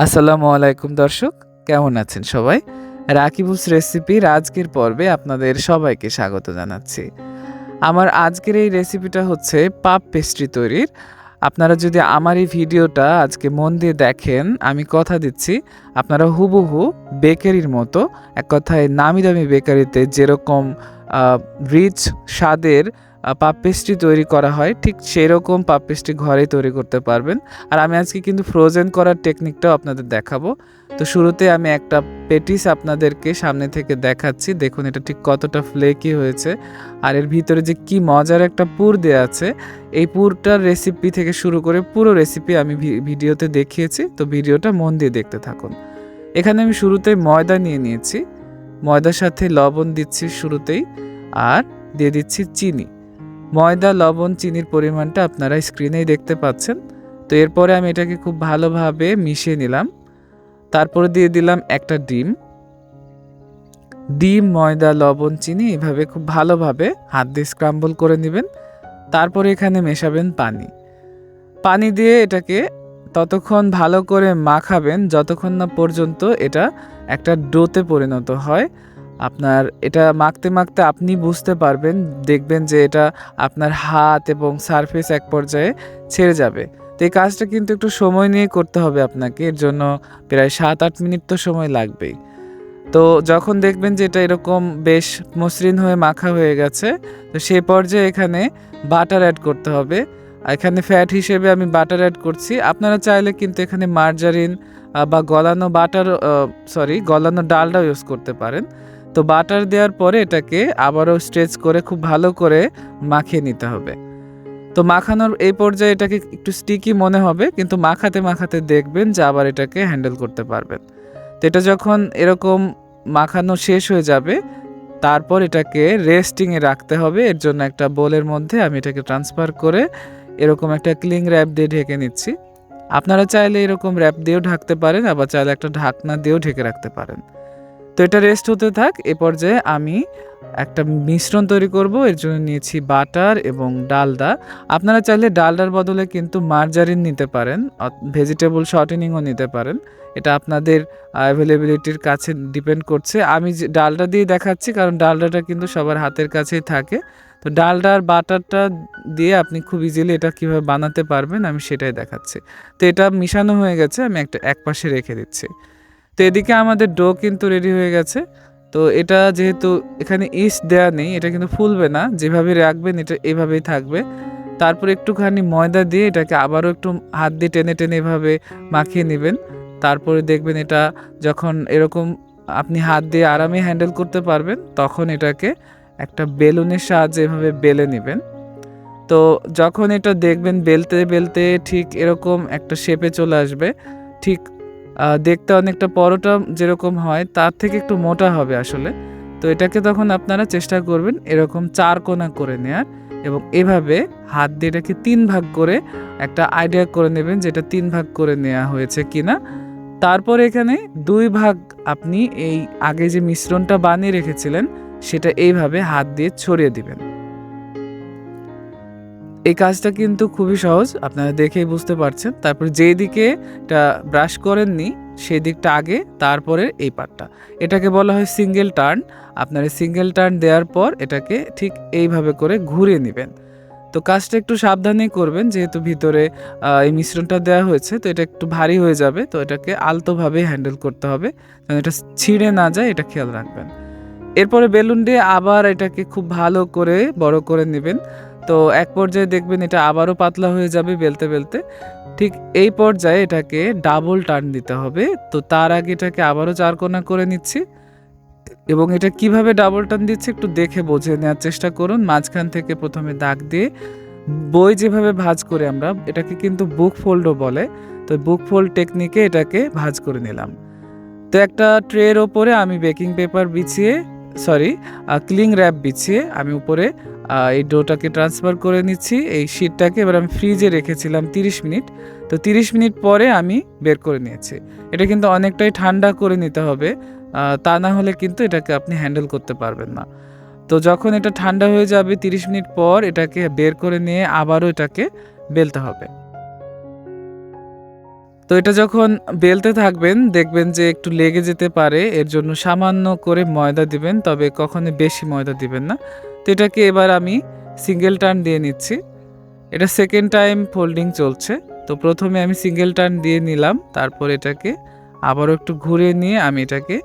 আসসালামু আলাইকুম দর্শক, কেমন আছেন সবাই? রাকিবুস রেসিপির আজকের পর্বে আপনাদের সবাইকে স্বাগত জানাচ্ছি। আমার আজকের এই রেসিপিটা হচ্ছে পাপ পেস্ট্রি তৈরির। আপনারা যদি আমার এই ভিডিওটা আজকে মন দিয়ে দেখেন, আমি কথা দিচ্ছি, আপনারা হুবহু বেকারির মতো, এক কথায় নামি দামি বেকারিতে যেরকম রিচ স্বাদের আহ, পাপ পেস্ট্রি তৈরি করা হয় ঠিক সেরকম পাপ পেস্ট্রি ঘরেই তৈরি করতে পারবেন। আর আমি আজকে কিন্তু ফ্রোজেন করার টেকনিকটাও আপনাদের দেখাবো। তো শুরুতে আমি একটা পেটিস আপনাদেরকে সামনে থেকে দেখাচ্ছি। দেখুন এটা ঠিক কতটা ফ্লেকি হয়েছে। আর এর ভিতরে যে কি মজার একটা পুর দেওয়া আছে এই পুরটার রেসিপি থেকে শুরু করে পুরো রেসিপি আমি ভিডিওতে দেখিয়েছি। তো ভিডিওটা মন দিয়ে দেখতে থাকুন। এখানে আমি শুরুতেই ময়দা নিয়ে নিয়েছি। ময়দার সাথে লবণ দিচ্ছি শুরুতেই। আর দিয়ে দিচ্ছি চিনি। ময়দা, লবণ, চিনির পরিমাণটা আপনারা স্ক্রিনেই দেখতে পাচ্ছেন। তো এরপরে আমি এটাকে খুব ভালোভাবে মিশিয়ে নিলাম। তারপরে দিয়ে দিলাম একটা ডিম। ডিম, ময়দা, লবণ, চিনি এভাবে খুব ভালোভাবে হাত দিয়ে স্ক্রাম্বল করে নেবেন। তারপরে এখানে মেশাবেন পানি। পানি দিয়ে এটাকে ততক্ষণ ভালো করে মাখাবেন, যতক্ষণ না পর্যন্ত এটা একটা ডোতে পরিণত হয়। আপনার এটা মাখতে মাখতে আপনি বুঝতে পারবেন, দেখবেন যে এটা আপনার হাত এবং সারফেস এক পর্যায়ে ছেড়ে যাবে। তো এই কাজটা কিন্তু একটু সময় নিয়ে করতে হবে আপনাকে, এর জন্য প্রায় সাত আট মিনিট তো সময় লাগবেই। তো যখন দেখবেন যে এটা এরকম বেশ মসৃণ হয়ে মাখা হয়ে গেছে, তো সে পর্যায়ে এখানে বাটার অ্যাড করতে হবে। এখানে ফ্যাট হিসেবে আমি বাটার অ্যাড করছি। আপনারা চাইলে কিন্তু এখানে মার্জারিন বা গলানো বাটার সরি গলানো ডালটাও ইউজ করতে পারেন। তো বাটার দেওয়ার পরে এটাকে আবারও স্ট্রেচ করে খুব ভালো করে মাখিয়ে নিতে হবে। তো মাখানোর এই পর্যায়ে এটাকে একটু স্টিকি মনে হবে, কিন্তু মাখাতে মাখাতে দেখবেন যে আবার এটাকে হ্যান্ডেল করতে পারবেন। তো এটা যখন এরকম মাখানো শেষ হয়ে যাবে, তারপর এটাকে রেস্টিংয়ে রাখতে হবে। এর জন্য একটা বোলের মধ্যে আমি এটাকে ট্রান্সফার করে এরকম একটা ক্লিং র্যাপ দিয়ে ঢেকে নিচ্ছি। আপনারা চাইলে এরকম র্যাপ দিয়েও ঢাকতে পারেন, আবার চাইলে একটা ঢাকনা দিয়েও ঢেকে রাখতে পারেন। তো এটা রেস্ট হতে থাক, এ পর্যায়ে আমি একটা মিশ্রণ তৈরি করব। এর জন্য নিয়েছি বাটার এবং ডালডা। আপনারা চাইলে ডালডার বদলে কিন্তু মার্জারিন নিতে পারেন ভেজিটেবল শর্টেনিংও নিতে পারেন। এটা আপনাদের অ্যাভেলেবিলিটির কাছে ডিপেন্ড করছে। আমি যে দিয়ে দেখাচ্ছি, কারণ ডালডাটা কিন্তু সবার হাতের কাছেই থাকে। তো ডালডা আর বাটারটা দিয়ে আপনি খুব ইজিলি এটা কীভাবে বানাতে পারবেন, আমি সেটাই দেখাচ্ছি। তো এটা মিশানো হয়ে গেছে, আমি একটা এক পাশে রেখে দিচ্ছি। তো এদিকে আমাদের ডো কিন্তু রেডি হয়ে গেছে। তো এটা যেহেতু এখানে ইস্ট দেওয়া নেই, এটা কিন্তু ফুলবে না। যেভাবে রাখবেন, এটা এভাবেই থাকবে। তারপর একটুখানি ময়দা দিয়ে এটাকে আবারও একটু হাত দিয়ে টেনে টেনে এভাবে মাখিয়ে নেবেন। তারপরে দেখবেন এটা যখন এরকম আপনি হাত দিয়ে আরামে হ্যান্ডেল করতে পারবেন, তখন এটাকে একটা বেলুনের সাহায্যে এভাবে বেলে নেবেন। তো যখন এটা দেখবেন, বেলতে বেলতে ঠিক এরকম একটা শেপে চলে আসবে। ঠিক দেখতে অনেকটা পরোটা যেরকম হয়, তার থেকে একটু মোটা হবে আসলে। তো এটাকে তখন আপনারা চেষ্টা করবেন এরকম চার কোনা করে নেয়ার এবং এভাবে হাত দিয়ে এটাকে তিন ভাগ করে একটা আইডিয়া করে নেবেন যেটা তিন ভাগ করে নেওয়া হয়েছে কিনা। তারপর এখানে দুই ভাগ আপনি এই আগে যে মিশ্রণটা বানিয়ে রেখেছিলেন, সেটা এইভাবে হাত দিয়ে ছড়িয়ে দিবেন। এই কাজটা কিন্তু খুবই সহজ, আপনারা দেখেই বুঝতে পারছেন। তারপর যেই দিকে এটা ব্রাশ করেননি সেই দিকটা আগে তারপরে এই পার্টটা এটাকে বলা হয় সিঙ্গেল টার্ন আপনার সিঙ্গেল টার্ন দেওয়ার পর এটাকে ঠিক এইভাবে করে ঘুরিয়ে নেবেন। তো কাজটা একটু সাবধানেই করবেন, যেহেতু ভিতরে এই মিশ্রণটা দেওয়া হয়েছে, তো এটা একটু ভারী হয়ে যাবে, তো এটাকে আলতোভাবে হ্যান্ডেল করতে হবে। যেন এটা ছিঁড়ে না যায়, এটা খেয়াল রাখবেন। এরপরে বেলুন দিয়ে আবার এটাকে খুব ভালো করে বড় করে নেবেন। তো এক পর্যায়ে দেখবেন এটা আবারও পাতলা হয়ে যাবে বেলতে বেলতে। ঠিক এই পর্যায়ে এটাকে ডাবল টার্ন দিতে হবে। তো তার আগে এটাকে আবারও চারকোনা করে নিচ্ছি। এবং এটা কীভাবে ডাবল টার্ন দিচ্ছে একটু দেখে বোঝে নেওয়ার চেষ্টা করুন। মাঝখান থেকে প্রথমে দাগ দিয়ে বই যেভাবে ভাজ করে আমরা, এটাকে কিন্তু বুক ফোল্ডও বলে। তো বুক ফোল্ড টেকনিকে এটাকে ভাঁজ করে নিলাম। তো একটা ট্রের ওপরে আমি বেকিং পেপার বিছিয়ে সরি ক্লিং র্যাপ বিছিয়ে আমি উপরে এই ডোটাকে ট্রান্সফার করে নিচ্ছি। এই শিটটাকে এবার আমি ফ্রিজে রেখেছিলাম তিরিশ মিনিট। তো তিরিশ মিনিট পরে আমি বের করে নিয়েছি। এটা কিন্তু অনেকটাই ঠান্ডা করে নিতে হবে। তা না হলে কিন্তু এটাকে আপনি হ্যান্ডেল করতে পারবেন না। তো যখন এটা ঠান্ডা হয়ে যাবে তিরিশ মিনিট পর এটাকে বের করে নিয়ে আবারও এটাকে বেলতে হবে। তো এটা যখন বেলতে থাকবেন, দেখবেন যে একটু লেগে যেতে পারে, এর জন্য সামান্য করে ময়দা দিবেন, তবে কখনো বেশি ময়দা দিবেন না। তো এটাকে এবার আমি সিঙ্গেল টার্ন দিয়ে নিচ্ছি। এটা সেকেন্ড টাইম ফোল্ডিং চলছে। তো প্রথমে আমি সিঙ্গেল টার্ন দিয়ে নিলাম, তারপর এটাকে আবারও একটু ঘুরে নিয়ে আমি এটাকে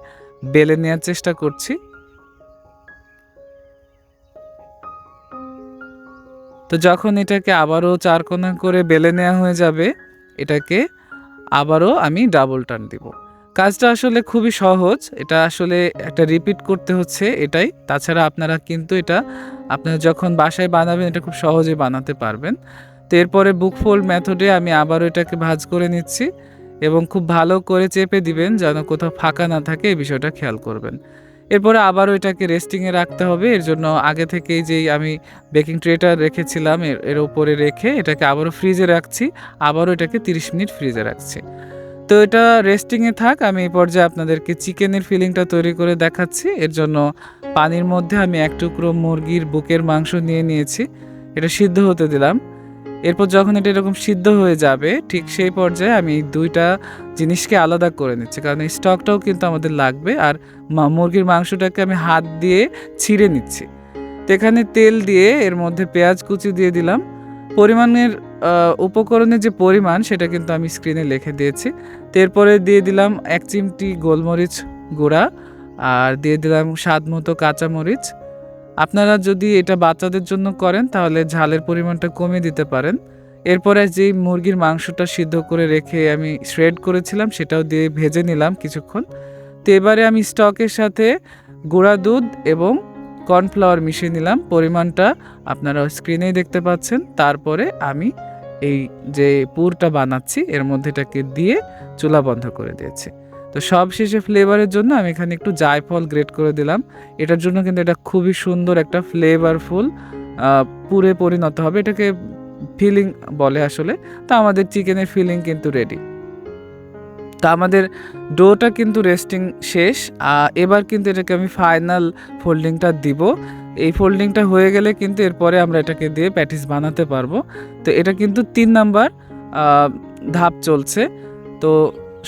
বেলে নেওয়ার চেষ্টা করছি। তো যখন এটাকে আবারও চার কোনা করে বেলে নেওয়া হয়ে যাবে, এটাকে আবারও আমি ডাবল টার্ন দিব। কাজটা আসলে খুবই সহজ, এটা আসলে একটা রিপিট করতে হচ্ছে এটাই। তাছাড়া আপনারা কিন্তু এটা, আপনারা যখন বাসায় বানাবেন, এটা খুব সহজে বানাতে পারবেন। তো এরপরে বুক ফোল্ড মেথডে আমি আবারও এটাকে ভাজ করে নিচ্ছি এবং খুব ভালো করে চেপে দিবেন যেন কোথাও ফাঁকা না থাকে, এই বিষয়টা খেয়াল করবেন। এরপরে আবারও এটাকে রেস্টিংয়ে রাখতে হবে। এর জন্য আগে থেকেই যেই আমি বেকিং ট্রেটা রেখেছিলাম, এর এর উপরে রেখে এটাকে আবারও ফ্রিজে রাখছি। আবারও এটাকে 30 মিনিট ফ্রিজে রাখছি। তো এটা রেস্টিংয়ে থাক, আমি এই পর্যায়ে আপনাদেরকে চিকেনের ফিলিংটা তৈরি করে দেখাচ্ছি। এর জন্য পানির মধ্যে আমি এক টুকরো মুরগির বুকের মাংস নিয়ে নিয়েছি। এটা সিদ্ধ হতে দিলাম। এরপর যখন এটা এরকম সিদ্ধ হয়ে যাবে, ঠিক সেই পর্যায়ে আমি এই দুইটা জিনিসকে আলাদা করে নিচ্ছি। কারণ এই স্টকটাও কিন্তু আমাদের লাগবে আর মুরগির মাংসটাকে আমি হাত দিয়ে ছিঁড়ে নিচ্ছি। তো এখানে তেল দিয়ে এর মধ্যে পেঁয়াজ কুচি দিয়ে দিলাম। পরিমাণের উপকরণের যে পরিমাণ সেটা কিন্তু আমি স্ক্রিনে লিখে দিয়েছি। তো এরপরে দিয়ে দিলাম এক চিমটি গোলমরিচ গুঁড়া আর দিয়ে দিলাম স্বাদ মতো কাঁচামরিচ। আপনারা যদি এটা বাচ্চাদের জন্য করেন, তাহলে ঝালের পরিমাণটা কমিয়ে দিতে পারেন। এরপরে যেই মুরগির মাংসটা সিদ্ধ করে রেখে আমি শ্রেড করেছিলাম, সেটাও দিয়ে ভেজে নিলাম কিছুক্ষণ। তো এবারে আমি স্টকের সাথে গুঁড়া দুধ এবং কর্নফ্লাওয়ার মিশিয়ে নিলাম। পরিমাণটা আপনারা স্ক্রিনেই দেখতে পাচ্ছেন। তারপরে আমি এই যে পুরটা বানাচ্ছি, এর মধ্যে এটাকে দিয়ে চুলা বন্ধ করে দিয়েছি। তো সব শেষে ফ্লেভারের জন্য আমি এখানে একটু জায়ফল গ্রেট করে দিলাম। এটার জন্য কিন্তু এটা খুবই সুন্দর একটা ফ্লেভারফুল পুরে পরিণত হবে। এটাকে ফিলিং বলে আসলে। তো আমাদের চিকেনের ফিলিং কিন্তু রেডি তা আমাদের ডোটা কিন্তু রেস্টিং শেষ। এবার কিন্তু এটাকে আমি ফাইনাল ফোল্ডিংটা দিব। এই ফোল্ডিংটা হয়ে গেলে কিন্তু এরপরে আমরা এটাকে দিয়ে প্যাটিস বানাতে পারব। তো এটা কিন্তু তিন নাম্বার ধাপ চলছে। তো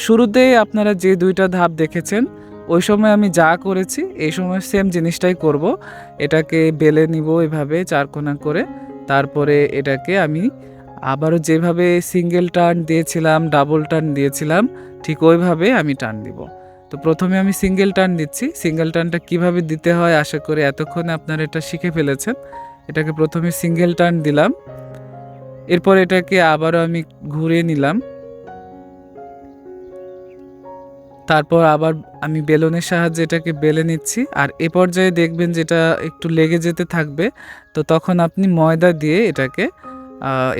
শুরুতেই আপনারা যে দুইটা ধাপ দেখেছেন, ওই সময় আমি যা করেছি, এই সময় সেম জিনিসটাই করব। এটাকে বেলে নিব এভাবে চারকোনা করে। তারপরে এটাকে আমি আবারও যেভাবে সিঙ্গেল টার্ন দিয়েছিলাম ডাবল টার্ন দিয়েছিলাম, ঠিক ওইভাবে আমি টার্ন দিব। তো প্রথমে আমি সিঙ্গেল টার্ন দিচ্ছি। সিঙ্গেল টার্নটা কীভাবে দিতে হয় আশা করি এতক্ষণে আপনারা এটা শিখে ফেলেছেন। এটাকে প্রথমে সিঙ্গেল টার্ন দিলাম। এরপর এটাকে আবারও আমি ঘুরিয়ে নিলাম। তারপর আবার আমি বেলনের সাহায্যে এটাকে বেলে নিচ্ছি। আর এ পর্যায়ে দেখবেন যেটা একটু লেগে যেতে থাকবে, তো তখন আপনি ময়দা দিয়ে এটাকে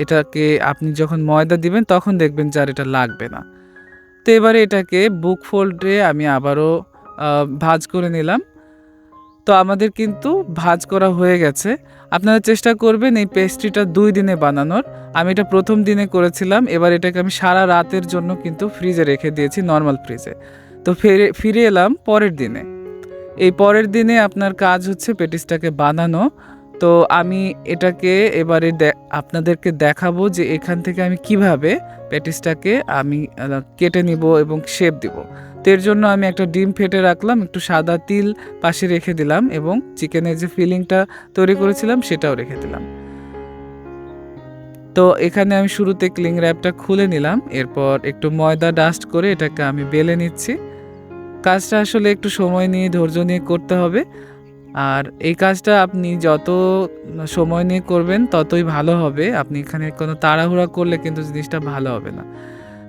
এটাকে আপনি যখন ময়দা দিবেন তখন দেখবেন যে আর এটা লাগবে না। তো এবারে এটাকে বুক ফোল্ডে আমি আবারও ভাঁজ করে নিলাম। তো আমাদের কিন্তু ভাঁজ করা হয়ে গেছে। আপনারা চেষ্টা করবেন এই পেস্ট্রিটা দুই দিনে বানানোর। আমি এটা প্রথম দিনে করেছিলাম, এবার এটাকে আমি সারা রাতের জন্য কিন্তু ফ্রিজে রেখে দিয়েছি নর্মাল ফ্রিজে তো ফিরে ফিরে এলাম পরের দিনে। এই পরের দিনে আপনার কাজ হচ্ছে পেটিসটাকে বানানো। তো আমি এটাকে এবারে আপনাদেরকে দেখাবো যে এখান থেকে আমি কীভাবে প্যাটিসটাকে আমি কেটে নিব এবং শেপ দিব। তো এর জন্য আমি একটা ডিম ফেটে রাখলাম, একটু সাদা তিল পাশে রেখে দিলাম এবং চিকেনের যে ফিলিংটা তৈরি করেছিলাম সেটাও রেখে দিলাম। তো এখানে আমি শুরুতে ক্লিং র্যাপটা খুলে নিলাম, এরপর একটু ময়দা ডাস্ট করে এটাকে আমি বেলে নিচ্ছি। কাজটা আসলে একটু সময় নিয়ে, ধৈর্য নিয়ে করতে হবে। আর এই কাজটা আপনি যত সময় নিয়ে করবেন, ততই ভালো হবে। আপনি এখানে কোনো তাড়াহুড়া করলে কিন্তু জিনিসটা ভালো হবে না।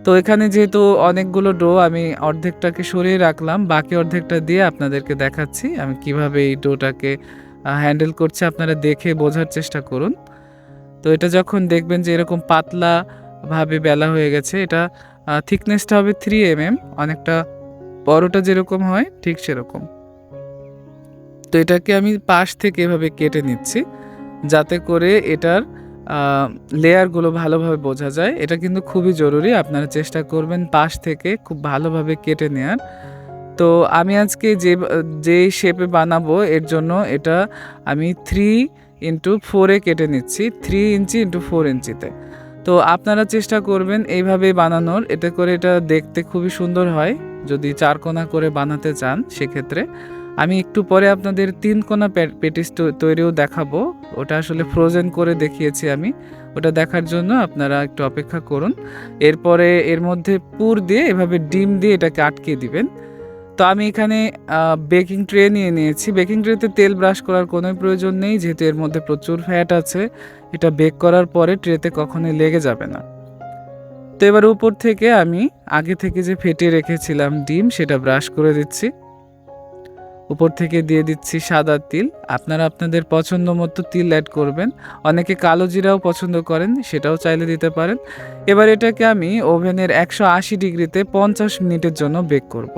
তো এখানে যেহেতু অনেকগুলো ডো, আমি অর্ধেকটাকে সরিয়ে রাখলাম। বাকি অর্ধেকটা দিয়ে আপনাদেরকে দেখাচ্ছি আমি কীভাবে এই ডোটাকে হ্যান্ডেল করছি। আপনারা দেখে বোঝার চেষ্টা করুন। তো এটা যখন দেখবেন যে এরকম পাতলা ভাবে বেলা হয়ে গেছে, এটা থিকনেসটা হবে থ্রি এম এম অনেকটা বড়টা যেরকম হয়, ঠিক সেরকম। তো এটাকে আমি পাশ থেকে এভাবে কেটে নিচ্ছি, যাতে করে এটার লেয়ারগুলো ভালোভাবে বোঝা যায়। এটা কিন্তু খুবই জরুরি। আপনারা চেষ্টা করবেন পাশ থেকে খুব ভালোভাবে কেটে নেয়ার। তো আমি আজকে যে যে শেপে বানাবো, এর জন্য এটা আমি থ্রি ইন্টু ফোরে কেটে নিচ্ছি। থ্রি ইঞ্চি ইন্টু ফোর ইঞ্চিতে তো। আপনারা চেষ্টা করবেন এইভাবে বানানোর। এতে করে এটা দেখতে খুবই সুন্দর হয়। যদি চারকোনা করে বানাতে চান, সেক্ষেত্রে। আমি একটু পরে আপনাদের তিন কোনা পেটিস তৈরিও দেখাবো। ওটা আসলে ফ্রোজেন করে দেখিয়েছি আমি। ওটা দেখার জন্য আপনারা একটু অপেক্ষা করুন। এরপরে এর মধ্যে পুর দিয়ে এভাবে ডিম দিয়ে এটাকে আটকে দিবেন। তো আমি এখানে বেকিং ট্রে নিয়ে নিয়েছি। বেকিং ট্রেতে তেল ব্রাশ করার কোনো প্রয়োজন নেই, যেহেতু এর মধ্যে প্রচুর ফ্যাট আছে। এটা বেক করার পরে ট্রেতে কখনোই লেগে যাবে না। তো এবার উপর থেকে আমি, আগে থেকে যে ফেটে রেখেছিলাম ডিম, সেটা ব্রাশ করে দিচ্ছি। উপর থেকে দিয়ে দিচ্ছি সাদা তিল। আপনারা আপনাদের পছন্দ মতো তিল অ্যাড করবেন। অনেকে কালো জিরাও পছন্দ করেন, সেটাও চাইলে দিতে পারেন। এবার এটাকে আমি ওভেনের একশো আশি ডিগ্রিতে পঞ্চাশ মিনিটের জন্য বেক করব।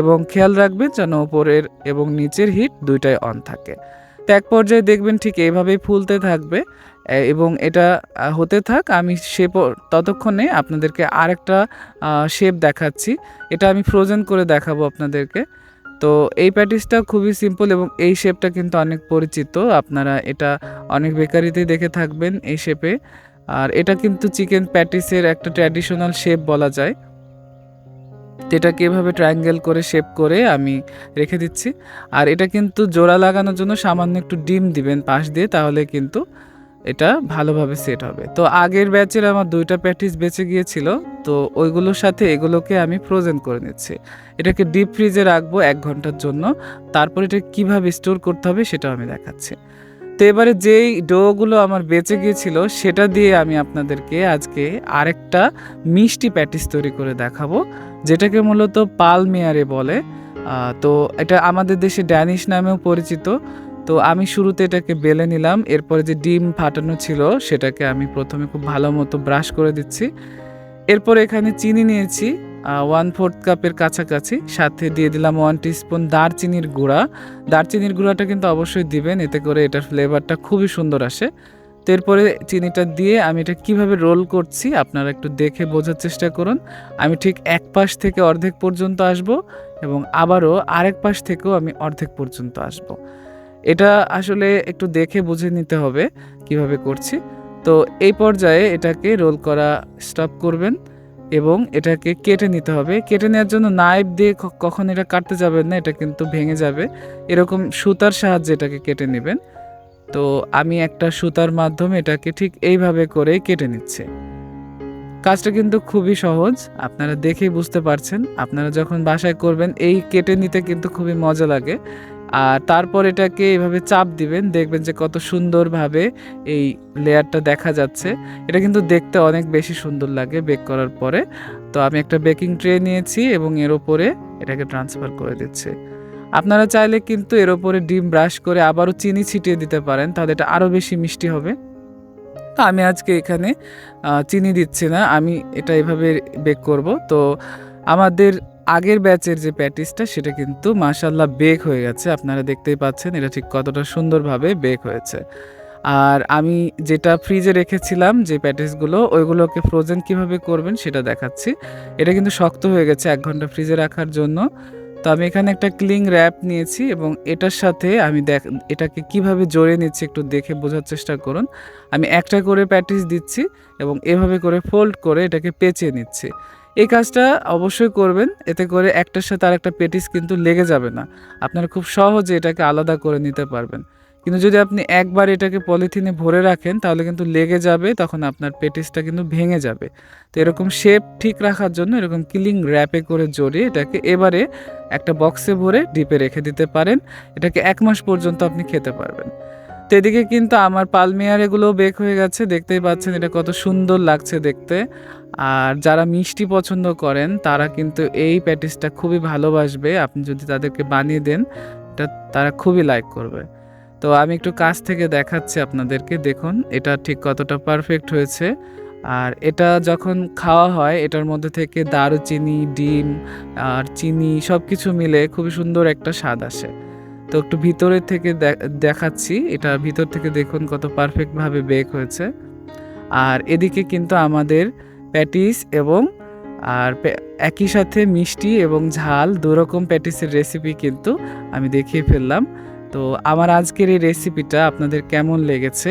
এবং খেয়াল রাখবেন যেন ওপরের এবং নিচের হিট দুইটাই অন থাকে। তো এক পর্যায়ে দেখবেন ঠিক এইভাবেই ফুলতে থাকবে। এবং এটা হতে থাক, আমি শেপ ততক্ষণে আপনাদেরকে আরেকটা শেপ দেখাচ্ছি। এটা আমি ফ্রোজেন করে দেখাবো আপনাদেরকে। তো এই প্যাটিসটা খুবই সিম্পল এবং এই শেপটা কিন্তু অনেক পরিচিত। আপনারা এটা অনেক বেকারিতেই দেখে থাকবেন এই শেপে আর এটা কিন্তু চিকেন প্যাটিসের একটা ট্র্যাডিশনাল শেপ বলা যায়। এটাকে এভাবে ট্রায়াঙ্গেল করে শেপ করে আমি রেখে দিচ্ছি। আর এটা কিন্তু জোড়া লাগানোর জন্য সামান্য একটু ডিম দিবেন পাশ দিয়ে, তাহলে কিন্তু এটা ভালোভাবে সেট হবে। তো আগের ব্যাচের আমার দুইটা প্যাটিস বেঁচে গিয়েছিল, তো ওইগুলোর সাথে এগুলোকে আমি ফ্রোজেন করে নিচ্ছি। এটাকে ডিপ ফ্রিজে রাখব এক ঘণ্টার জন্য, তারপর এটা কীভাবে স্টোর করতে হবে সেটাও আমি দেখাচ্ছি। তো এবারে যেই ডোগুলো আমার বেঁচে গিয়েছিল, সেটা দিয়ে আমি আপনাদেরকে আজকে আরেকটা মিষ্টি প্যাটিস তৈরি করে দেখাবো, যেটাকে মূলত পালমেয়ারে বলে। তো এটা আমাদের দেশে ড্যানিশ নামেও পরিচিত। তো আমি শুরুতে এটাকে বেলে নিলাম, এরপরে যে ডিম ফাটানো ছিল সেটাকে আমি প্রথমে খুব ভালো মতো ব্রাশ করে দিচ্ছি। এরপর এখানে চিনি নিয়েছি ওয়ান ফোর্থ কাপের কাছাকাছি, সাথে দিয়ে দিলাম ওয়ান টিস্পুন দারচিনির গুঁড়া। দারচিনির গুঁড়াটা কিন্তু অবশ্যই দিবেন, এতে করে এটার ফ্লেভারটা খুবই সুন্দর আসে। তো এরপরে চিনিটা দিয়ে আমি এটা কীভাবে রোল করছি আপনারা একটু দেখে বোঝার চেষ্টা করুন। আমি ঠিক এক পাশ থেকে অর্ধেক পর্যন্ত আসব এবং আবারও আরেক পাশ থেকেও আমি অর্ধেক পর্যন্ত আসব। এটা আসলে একটু দেখে বুঝে নিতে হবে কীভাবে করছি। তো এই পর্যায়ে এটাকে রোল করা স্টপ করবেন এবং এটাকে কেটে নিতে হবে। কেটে নেওয়ার জন্য নাইফ দিয়ে কখন এটা কাটতে যাবেন না, এটা কিন্তু ভেঙে যাবে। এরকম সুতার সাহায্যে এটাকে কেটে নেবেন। তো আমি একটা সুতার মাধ্যমে এটাকে ঠিক এইভাবে করে কেটে নিচ্ছি। কাজটা কিন্তু খুবই সহজ, আপনারা দেখেই বুঝতে পারছেন। আপনারা যখন বাসায় করবেন, এই কেটে নিতে কিন্তু খুবই মজা লাগে। আর তারপর এটাকে এভাবে চাপ দিবেন, দেখবেন যে কত সুন্দরভাবে এই লেয়ারটা দেখা যাচ্ছে। এটা কিন্তু দেখতে অনেক বেশি সুন্দর লাগে বেক করার পরে। তো আমি একটা বেকিং ট্রে নিয়েছি এবং এর ওপরে এটাকে ট্রান্সফার করে দিচ্ছি। আপনারা চাইলে কিন্তু এর ওপরে ডিম ব্রাশ করে আবারও চিনি ছিটিয়ে দিতে পারেন, তাহলে এটা আরও বেশি মিষ্টি হবে। তো আমি আজকে এখানে চিনি দিচ্ছি না, আমি এটা এভাবে বেক করব। তো আমাদের আগের ব্যাচের যে প্যাটিসটা, সেটা কিন্তু মাশাল্লাহ বেক হয়ে গেছে। আপনারা দেখতেই পাচ্ছেন, এটা ঠিক কতটা সুন্দরভাবে বেক হয়েছে। আর আমি যেটা ফ্রিজে রেখেছিলাম যে প্যাটিসগুলো, ওইগুলোকে ফ্রোজেন কীভাবে করবেন সেটা দেখাচ্ছি। এটা কিন্তু শক্ত হয়ে গেছে এক ঘণ্টা ফ্রিজে রাখার জন্য। তো আমি এখানে একটা ক্লিং র্যাপ নিয়েছি এবং এটার সাথে আমি দেখ, এটাকে কীভাবে জড়িয়ে নিচ্ছি একটু দেখে বোঝার চেষ্টা করুন। আমি একটা করে প্যাটিস দিচ্ছি এবং এভাবে করে ফোল্ড করে এটাকে পেঁচিয়ে নিচ্ছি। এই কাজটা অবশ্যই করবেন। এতে করে একটার সাথে আর একটা পেটিস কিন্তু লেগে যাবে না। আপনারা খুব সহজে এটাকে আলাদা করে নিতে পারবেন। কিন্তু যদি আপনি একবার এটাকে পলিথিনে ভরে রাখেন, তাহলে কিন্তু লেগে যাবে, তখন আপনার পেটিসটা কিন্তু ভেঙে যাবে। তো এরকম শেপ ঠিক রাখার জন্য এরকম কিলিং র্যাপে করে জড়িয়ে এটাকে এবারে একটা বক্সে ভরে ডিপে রেখে দিতে পারেন। এটাকে এক মাস পর্যন্ত আপনি খেতে পারবেন। তো এদিকে কিন্তু আমার পালমিয়ার এগুলো বেক হয়ে গেছে। দেখতেই পাচ্ছেন এটা কত সুন্দর লাগছে দেখতে। আর যারা মিষ্টি পছন্দ করেন, তারা কিন্তু এই প্যাটিসটা খুবই ভালোবাসবে। আপনি যদি তাদেরকে বানিয়ে দেন এটা তারা খুবই লাইক করবে। তো আমি একটু কাছ থেকে দেখাচ্ছি আপনাদেরকে, দেখুন, এটা ঠিক কতটা পারফেক্ট হয়েছে। আর এটা যখন খাওয়া হয়, এটার মধ্যে থেকে দারুচিনি, ডিম আর চিনি সব কিছু মিলে খুবই সুন্দর একটা স্বাদ আসে। তো একটু ভিতরে থেকে দেখাচ্ছি, এটা ভিতর থেকে দেখুন কত পারফেক্টভাবে বেক হয়েছে। আর এদিকে কিন্তু আমাদের প্যাটিস এবং, আর একই সাথে মিষ্টি এবং ঝাল, দুরকম প্যাটিসের রেসিপি কিন্তু আমি দেখিয়ে ফেললাম। তো আমার আজকের এই রেসিপিটা আপনাদের কেমন লেগেছে,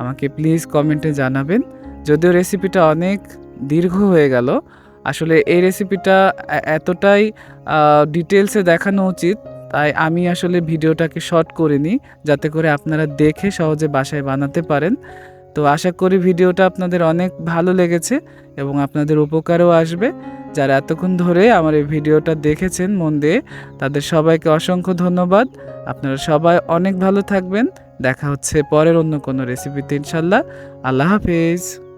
আমাকে প্লিজ কমেন্টে জানাবেন। যদিও রেসিপিটা অনেক দীর্ঘ হয়ে গেল, আসলে এই রেসিপিটা এতটাই ডিটেলসে দেখানো উচিত, তাই আমি আসলে ভিডিওটাকে শর্ট করিনি, যাতে করে আপনারা দেখে সহজে বাসায় বানাতে পারেন। তো আশা করি ভিডিওটা আপনাদের অনেক ভালো লেগেছে এবং আপনাদের উপকারও আসবে। যারা এতক্ষণ ধরে আমার এই ভিডিওটা দেখেছেন মন দিয়ে, তাদের সবাইকে অসংখ্য ধন্যবাদ। আপনারা সবাই অনেক ভালো থাকবেন। দেখা হচ্ছে পরের অন্য কোনো রেসিপিতে ইনশাল্লাহ। আল্লাহ হাফেজ।